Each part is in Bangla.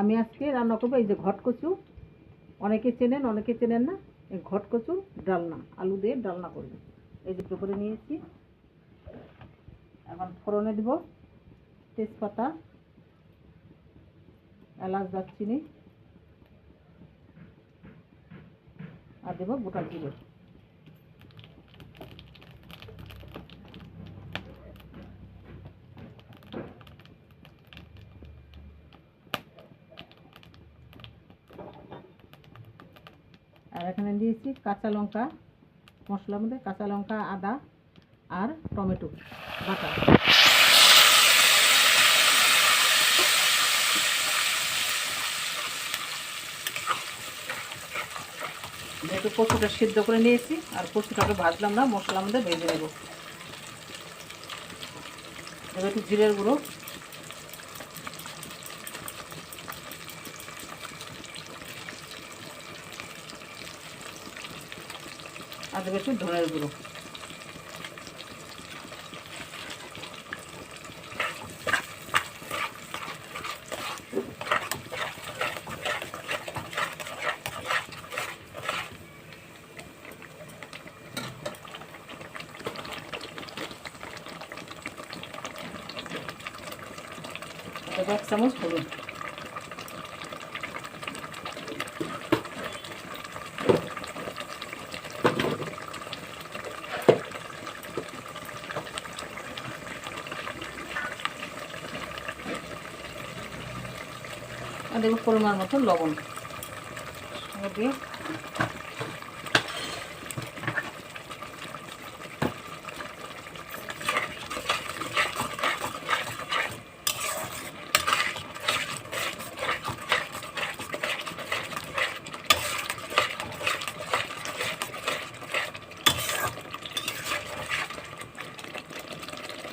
আমি আজকে রান্না করব, এই যে ঘট কচু। অনেকে চেনেন অনেকে চেনেন না। এই ঘট কচুর ডালনা, আলু দিয়ে ডালনা করব। এই যে করে নিয়েছি। এখন ফোড়নে দিব তেজপাতা, এলাচ, দারচিনি, আর দেবো গোটা জিরে। আর এখানে দিয়েছি কাঁচা লঙ্কা, মশলার মধ্যে কাঁচা লঙ্কা, আদা আর টমেটো বাটা। একটু কচুটা সিদ্ধ করে নিয়েছি, আর কচুটাকে ভাজলাম না, মশলার মধ্যে ভেজে নেব। এবার একটু জিরের গুঁড়ো আর দেবো একটু ধনের গুঁড়ো দেবো এক চামচ হলুদ আর দেবো পরিমাণ মতো লবণ। দিয়ে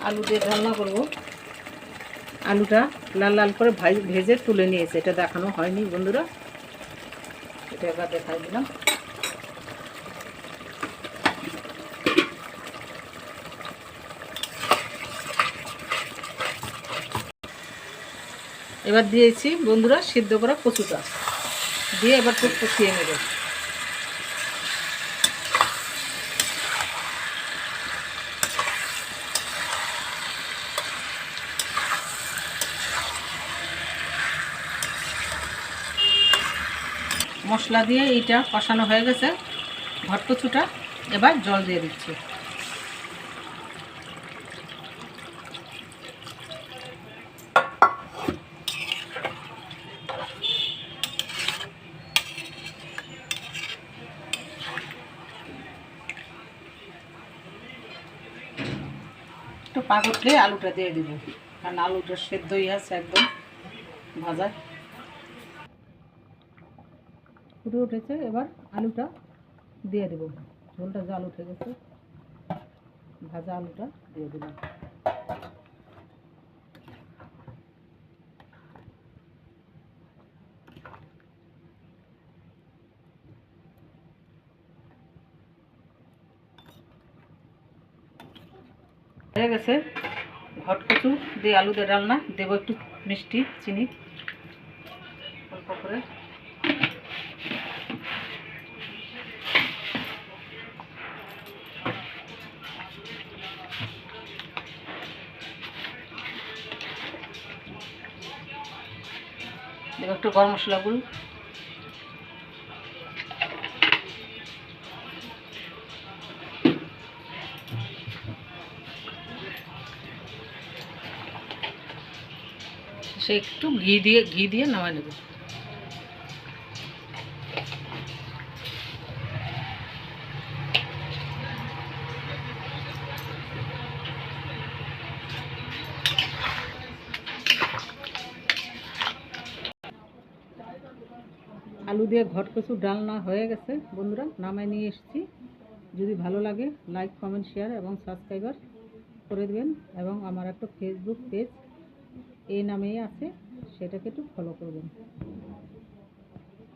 আলু দিয়ে রান্না করব। আলুটা লাল লাল করে ভাই ভেজে তুলে নিয়েছে। এটা দেখানো হয়নি বন্ধুরা। এটা এবার দেখাই দিলাম। এবার দিয়েছি বন্ধুরা সিদ্ধ করা কচুটা। দিয়ে এবার তো কষিয়ে নেবে। মশলা দিয়ে এইটা কষানো হয়ে গেছে। ভটকচুটা এবার জল দিয়ে দিচ্ছি। একটু পাক উঠলে আলুটা দিয়ে দিব। কারণ আলুটা সেদ্ধই আছে একদম ভাজা। ফুটে উঠেছে, এবার আলুটা দিয়ে দেবো। ঝোলটা জাল উঠে গেছে, ভাজা আলুটা দিয়ে দিলাম হয়ে গেছে। ঘট কচু দিয়ে আলু দিয়ে ডালনা, দেবো একটু মিষ্টি, চিনি, অল্প করে। দেবো একটু গরম মশলা গুঁড়ো। সে একটু ঘি দিয়ে ঘি দিয়ে নামায় নেব। আলু দিয়ে ঘট কচু ডালনা হয়ে গেছে, বন্ধুরা, নামায় নিয়ে এসেছি। যদি ভালো লাগে লাইক কমেন্ট শেয়ার এবং সাবস্ক্রাইবার করে দেবেন এবং আমার একটা ফেসবুক পেজ এই নামেই আছে, সেটাকে একটু ফলো করবেন।